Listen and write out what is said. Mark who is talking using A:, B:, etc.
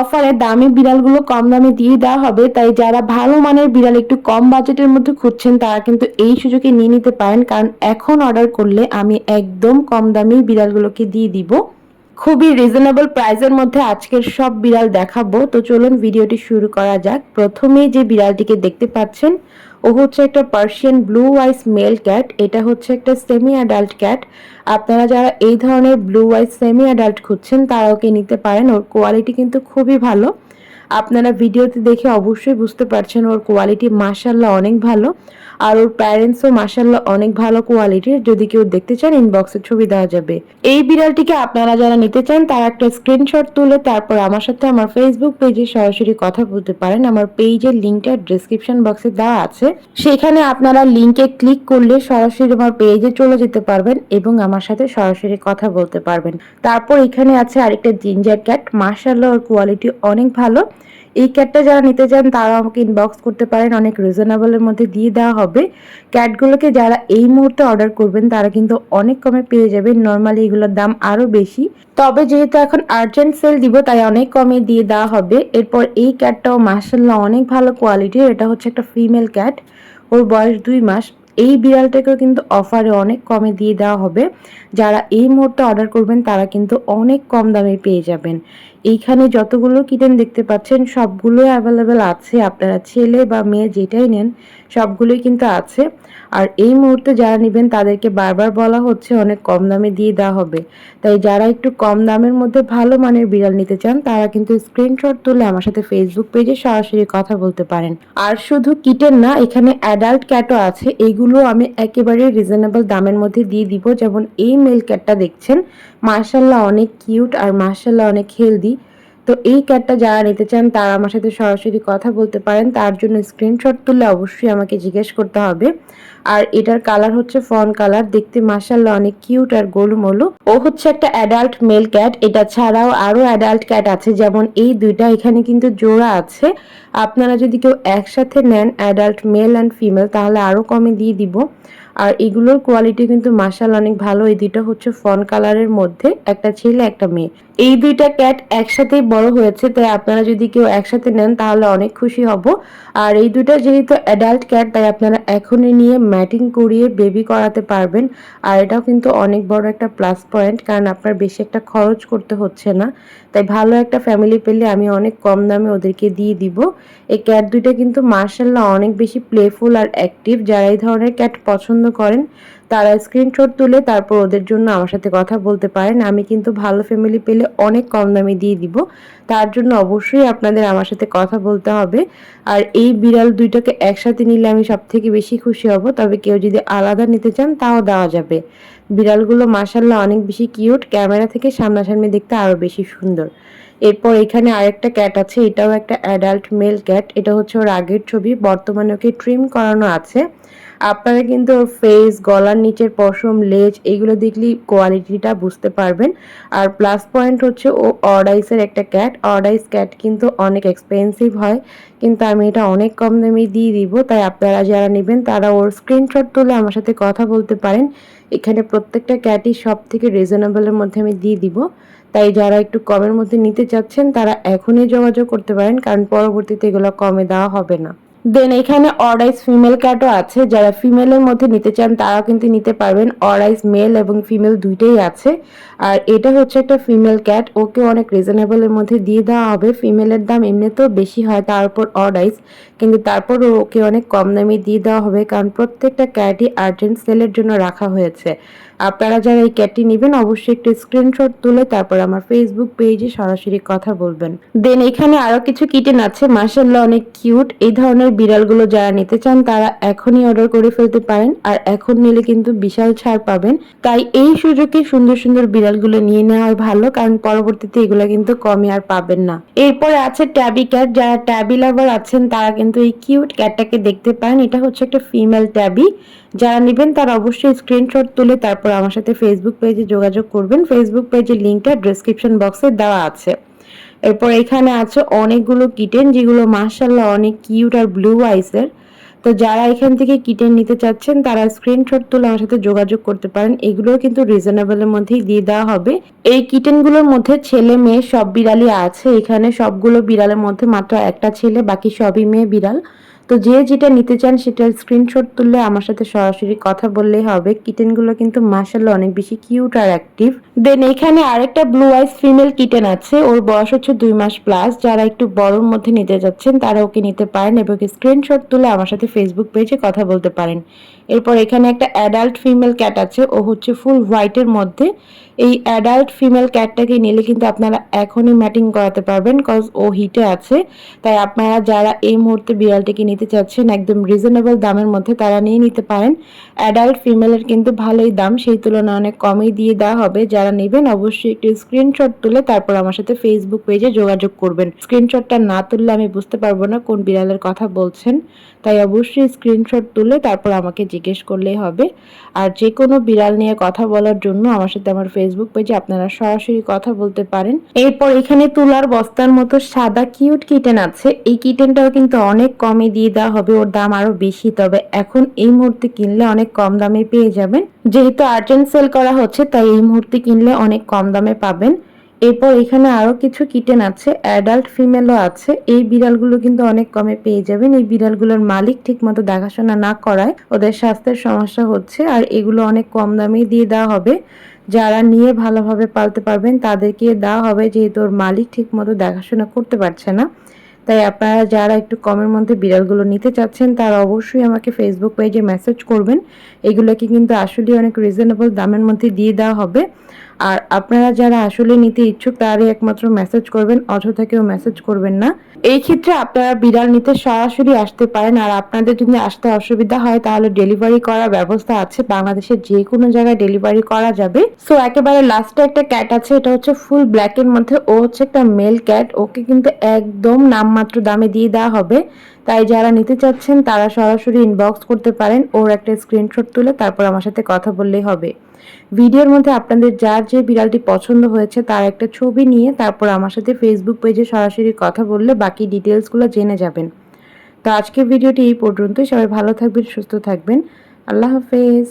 A: অফারে দামি বিড়ালগুলো কম দামে দিয়ে দেওয়া হবে, তাই যারা ভালো মানের বিড়াল একটু কম বাজেটের মধ্যে খুঁজছেন, তারা কিন্তু এই সুযোগে নিয়ে নিতে পারেন। কারণ এখন অর্ডার করলে আমি একদম কম দামি বিড়ালগুলোকে দিয়ে দিব। খুবই রিজনেবল প্রাইসের মধ্যে আজকের সব বিড়াল দেখাবো। তো চলুন ভিডিওটি শুরু করা যাক। প্রথমেই যে বিড়ালটিকে দেখতে পাচ্ছেন, ও হচ্ছে একটা Persian blue wise male cat এটা হচ্ছে একটা সেমি অ্যাডাল্ট ক্যাট আপনারা যারা এই ধরনের ব্লু ওয়াইস সেমি অ্যাডাল্ট খুঁজছেন তারা ওকে নিতে পারেন। ওর কোয়ালিটি কিন্তু খুবই ভালো। আপনারা ভিডিওতে দেখে অবশ্যই বুঝতে পারছেন ওর কোয়ালিটি মাসাল্লাহ অনেক ভালো। আর ওর প্যারেন্টসও মাসাল্লাহ অনেক ভালো কোয়ালিটির যদি কেউ দেখতে চান ইনবক্সে ছবি দেওয়া যাবে। এই বিড়ালটিকে আপনারা যারা নিতে চান, তারা একটা স্ক্রিনশট তুলে তারপর আমার সাথে আমার ফেসবুক পেজে সরাসরি কথা বলতে পারেন। আমার পেজের লিঙ্কটা ডিসক্রিপশন বক্সে দেওয়া আছে। সেখানে আপনারা লিঙ্কে ক্লিক করলে সরাসরি আমার পেজে চলে যেতে পারবেন এবং আমার সাথে সরাসরি কথা বলতে পারবেন। তারপর এখানে আছে আরেকটা জিঞ্জার ক্যাট মার্শাল্লাহ ওর কোয়ালিটি অনেক ভালো। এই ক্যাটটা যারা নিতে চান তারা আমাকে ইনবক্স করতে পারেন। অনেক রিজনেবলের মধ্যে দিয়ে দেওয়া হবে। ক্যাটগুলোকে যারা এই মুহূর্তে অর্ডার করবেন, তারা কিন্তু অনেক কমে পেয়ে যাবেন। নর্মালি এগুলোর দাম আরও বেশি। তবে যেহেতু এখন আর্জেন্ট সেল দিব, তাই অনেক কমে দিয়ে দেওয়া হবে। এরপর এই ক্যাটটাও মার্শাল্লাহ অনেক ভালো কোয়ালিটির এটা হচ্ছে একটা ফিমেল ক্যাট ওর বয়স দুই মাস। এই বিড়ালটাকেও কিন্তু অফারে অনেক কমে দিয়ে দেওয়া হবে। যারা এই মুহূর্তে অর্ডার করবেন, তারা কিন্তু অনেক কম দামে পেয়ে যাবেন। এইখানে যতগুলো কিটেন দেখতে পাচ্ছেন, সবগুলো অ্যাভেলেবেল আছে। আপনারা ছেলে বা মেয়ে যেটাই নেন, সবগুলোই কিন্তু আছে। আর এই মুহূর্তে যারা নেবেন, তাদেরকে বারবার বলা হচ্ছে, অনেক কম দামে দিয়ে দেওয়া হবে। তাই যারা একটু কম দামের মধ্যে ভালো মানের বিড়াল নিতে চান, তারা কিন্তু স্ক্রিনশট তুলে আমার সাথে ফেসবুক পেজে সরাসরি কথা বলতে পারেন। আর শুধু কিটেন না, এখানে অ্যাডাল্ট ক্যাটও আছে। এইগুলো আমি একেবারে রিজনেবল দামের মধ্যে দিয়ে দিব। যেমন এই মেল ক্যাটটা দেখছেন মার্শাল্লাহ অনেক কিউট আর মার্শাল্লাহ অনেক হেলদি তো এই ক্যাটটা যারা নিতে চান, তারা আমার সাথে সরাসরি কথা বলতে পারেন। তার জন্য স্ক্রিনশট তুললে অবশ্যই আমাকে জিজ্ঞেস করতে হবে। আর এটার কালার হচ্ছে ফন কালার দেখতে মাসাল্লাহ অনেক কিউট আর গোলুমলু। ও হচ্ছে একটা অ্যাডাল্ট মেল ক্যাট এটা ছাড়াও আরও অ্যাডাল্ট ক্যাট আছে। যেমন এই দুইটা এখানে কিন্তু জোড়া আছে। আপনারা যদি কেউ একসাথে নেন অ্যাডাল্ট মেল অ্যান্ড ফিমেল তাহলে আরও কমে দিয়ে দিব। আর এগুলোর কোয়ালিটি কিন্তু মাসাল অনেক ভালো। এই দুইটা হচ্ছে ফন কালারের মধ্যে, একটা ছেলে, একটা মেয়ে। এই দুইটা ক্যাট একসাথেই বড় হয়েছে, তাই আপনারা যদি কেউ একসাথে নেন, তাহলে অনেক খুশি হব। আর এই দুইটা যেহেতু অ্যাডাল্ট ক্যাট তাই আপনারা এখনই নিয়ে ম্যাটিং করিয়ে বেবি করাতে পারবেন। আর এটাও কিন্তু অনেক বড় একটা প্লাস পয়েন্ট কারণ আপনার বেশি একটা খরচ করতে হচ্ছে না। তাই ভালো একটা ফ্যামিলি পেলে আমি অনেক কম দামে ওদেরকে দিয়ে দিব। এই ক্যাট দুইটা কিন্তু মার্শাল্লাহ অনেক বেশি প্লেফুল আর অ্যাক্টিভ যারা এই ধরনের ক্যাট পছন্দ করেন। তারা স্ক্রিনশট তুলে তারপর ওদের জন্য আমার সাথে কথা বলতে পারেন। আমি কিন্তু ভালো ফ্যামিলি পেলে অনেক কম দামে দিয়ে দিব। তার জন্য অবশ্যই আপনাদের আমার সাথে কথা বলতে হবে। আর এই বিড়াল দুইটাকে একসাথে নিলে আমি সব থেকে বেশি খুশি হব। তবে কেউ যদি আলাদা নিতে চান, তাও দেওয়া যাবে। বিড়ালগুলো মাসাল্লাহ অনেক বেশি কিউট ক্যামেরা থেকে সামনাসামনি দেখতে আরও বেশি সুন্দর। এরপর এখানে আরেকটা ক্যাট আছে, এটাও একটা অ্যাডাল্ট মেল ক্যাট এটা হচ্ছে ওর আগের ছবি, বর্তমানে ওকে ট্রিম করানো আছে। আপনারা কিন্তু ওর ফেস গলার নিচের পশম, লেজ, এগুলো দেখলেই কোয়ালিটিটা বুঝতে পারবেন। আর প্লাস পয়েন্ট হচ্ছে ও অর্ডাইসের একটা ক্যাট অর্ডাইস ক্যাট কিন্তু অনেক এক্সপেন্সিভ হয়। কিন্তু আমি এটা অনেক কম দামে দিয়ে দিব। তাই আপনারা যারা নেবেন, তারা ওর স্ক্রিনশট তুলে আমার সাথে কথা বলতে পারেন। এখানে প্রত্যেকটা ক্যাটই সব থেকে রিজনেবলের মধ্যে আমি দিয়ে দিব। তাই যারা একটু কমের মধ্যে নিতে চাচ্ছেন, তারা এখনই যোগাযোগ করতে পারেন, কারণ পরবর্তীতে এগুলো কমে দেওয়া হবে না। দেন এখানে অরাইস ফিমেল ক্যাটও আছে। যারা ফিমেলের মধ্যে নিতে চান, তারাও কিন্তু নিতে পারবেন। অরাইস মেল এবং ফিমেল দুইটাই আছে। আর এটা হচ্ছে একটা ফিমেল ক্যাট ওকে অনেক রিজনেবলের মধ্যে দিয়ে দেওয়া হবে। ফিমেলের দাম এমনিতেও বেশি হয় তার অরাইস কিন্তু তারপর ওকে অনেক কম দামে দিয়ে দেওয়া হবে। কারণ প্রত্যেকটা ক্যাটই আর্জেন্ট সেলের জন্য রাখা হয়েছে। আপনারা যারা এই ক্যাটটি নেবেন, অবশ্যই একটি স্ক্রিনশট তুলে তারপর আমার ফেসবুক পেজে সরাসরি কথা বলবেন। দেন এখানে আরও কিছু কিটেন আছে মার্শাল্লাহ অনেক কিউট এই ধরনের বিড়ালগুলো যারা নিতে চান, তারা এখনই অর্ডার করে ফেলতে পারেন, আর এখন নিলে কিন্তু বিশাল ছাড় পাবেন। তাই এই সুযোগে সুন্দর সুন্দর বিড়ালগুলো নিয়ে নেওয়াই ভালো, কারণ পরবর্তীতে এগুলো কিন্তু কমে আর পাবেন না। এরপরে আছে ট্যাবি ক্যাট যারা ট্যাবি লাভার আছেন, তারা কিন্তু এই কিউট ক্যাটটাকে দেখতে পারেন। এটা হচ্ছে একটা ফিমেল ট্যাবি যারা নেবেন তারা অবশ্যই স্ক্রিনশট তুলে তারপর আমার সাথে ফেসবুক পেজে যোগাযোগ করবেন। ফেসবুক পেজের লিঙ্কটা ডিসক্রিপশন বক্সে দেওয়া আছে। এরপর এখানে আছে অনেকগুলো কিটেন যেগুলো মার্শাল্লাহ অনেক কিউট আর ব্লু আইসের তো যারা এখান থেকে কিটেন নিতে চাচ্ছেন, তারা স্ক্রিনশট তুলে আমার সাথে যোগাযোগ করতে পারেন। এগুলোও কিন্তু রিজনেবলের মধ্যেই দিয়ে দেওয়া হবে। এই কিটেনগুলোর মধ্যে ছেলে মেয়ে সব বিড়ালই আছে। এখানে সবগুলো বিড়ালের মধ্যে মাত্র একটা ছেলে, বাকি সবই মেয়ে বিড়াল। তো যে যেটা নিতে চান সেটার স্ক্রিনশট তুললে আমার সাথে সরাসরি কথা বললেই হবে। কিটেনগুলো কিন্তু মাসাল্লাহ অনেক বেশি কিউট আর অ্যাক্টিভ দেন এখানে আরেকটা ব্লু আইস ফিমেল কিটেন আছে। ওর বয়স হচ্ছে দুই মাস প্লাস যারা একটু বড়র মধ্যে নিতে যাচ্ছেন, তারা ওকে নিতে পারেন এবং স্ক্রিনশট তুলে আমার সাথে ফেসবুক পেজে কথা বলতে পারেন। এরপর এখানে একটা অ্যাডাল্ট ফিমেল ক্যাট আছে। ও হচ্ছে ফুল হোয়াইটের মধ্যে। এই অ্যাডাল্ট ফিমেল ক্যাটটাকে নিলে কিন্তু আপনারা এখনই ম্যাটিং করাতে পারবেন কজ ও হিটে আছে। তাই আপনারা যারা এই মুহূর্তে বিড়ালটিকে নিতে চাচ্ছেন, একদম রিজনেবল দামের মধ্যে তারা নিয়ে নিতে পারেন। অ্যাডাল্ট ফিমেলের কিন্তু ভালোই দাম, সেই তুলনায় অনেক কমই দিয়ে দেওয়া হবে। যারা নেবেন অবশ্যই একটু স্ক্রিনশট তুলে তারপর আমার সাথে ফেসবুক পেজে যোগাযোগ করবেন। স্ক্রিনশটটা না তুললে আমি বুঝতে পারব না কোন বিড়ালের কথা বলছেন। তাই অবশ্যই স্ক্রিনশট তুলে তারপর আমাকে জিজ্ঞেস করলেই হবে। আর যে কোনো বিড়াল নিয়ে কথা বলার জন্য আমার সাথে আমার ফেসবুক পেজে আপনারা সরাসরি কথা বলতে পারেন। এরপর এখানে তুলার বস্তার মতো সাদা কিউট কিটেন আছে। এই কিটেনটাও কিন্তু অনেক কমে দিয়ে দেওয়া হবে, ওর দাম আরও বেশি। তবে এখন এই মুহূর্তে কিনলে অনেক কম দামে পেয়ে যাবেন। যেহেতু আর্জেন্ট সেল করা হচ্ছে, তাই এই মুহূর্তে কিনলে অনেক কম দামে পাবেন। এরপর এখানে আরও কিছু কিটেন আছে অ্যাডাল্ট ফিমেলও আছে। এই বিড়ালগুলো কিন্তু অনেক কমে পেয়ে যাবেন। এই বিড়ালগুলোর মালিক ঠিক মতো দেখাশোনা না করায় ওদের স্বাস্থ্যের সমস্যা হচ্ছে, আর এগুলো অনেক কম দামেই দিয়ে দেওয়া হবে। যারা নিয়ে ভালোভাবে পালতে পারবেন, তাদেরকে দেওয়া হবে যেহেতু ওর মালিক ঠিক মতো দেখাশোনা করতে পারছে না। তাই আপনারা যারা একটু কমের মধ্যে বিড়ালগুলো নিতে চাচ্ছেন, তারা অবশ্যই আমাকে ফেসবুক পেজে মেসেজ করবেন। এগুলোকে কিন্তু আসলে অনেক রিজনেবল দামের মধ্যে দিয়ে দেওয়া হবে। আর আপনারা যারা আসলে নিতে ইচ্ছুক তারাই একমাত্র মেসেজ করবেন, অযথা কেউ মেসেজ করবেন না। এই ক্ষেত্রে আপনারা বিড়াল নিতে সরাসরি আসতে পারেন আর আপনাদের যদি আসতে অসুবিধা হয় তাহলে ডেলিভারি করার ব্যবস্থা আছে। বাংলাদেশের যে কোনো জায়গায় ডেলিভারি করা যাবে। সো একেবারে লাস্টে একটা ক্যাট আছে, এটা হচ্ছে ফুল ব্ল্যাকের মধ্যে। ও হচ্ছে একটা মেল ক্যাট ওকে কিন্তু একদম নামমাত্র দামে দিয়ে দেওয়া হবে। তাই যারা নিতে চাচ্ছেন তারা সরাসরি ইনবক্স করতে পারেন। ওর একটা স্ক্রিনশট তুলে তারপর আমার সাথে কথা বললেই হবে। ভিডিওর মধ্যে আপনাদের যার যে বিড়ালটি পছন্দ হয়েছে তার একটা ছবি নিয়ে তারপর আমার সাথে ফেসবুক পেজে সরাসরি কথা বললে বাকি ডিটেলসগুলো জেনে যাবেন। তো আজকের ভিডিওটি এই পর্যন্তই। সবাই ভালো থাকবেন, সুস্থ থাকবেন। আল্লাহ হাফেজ।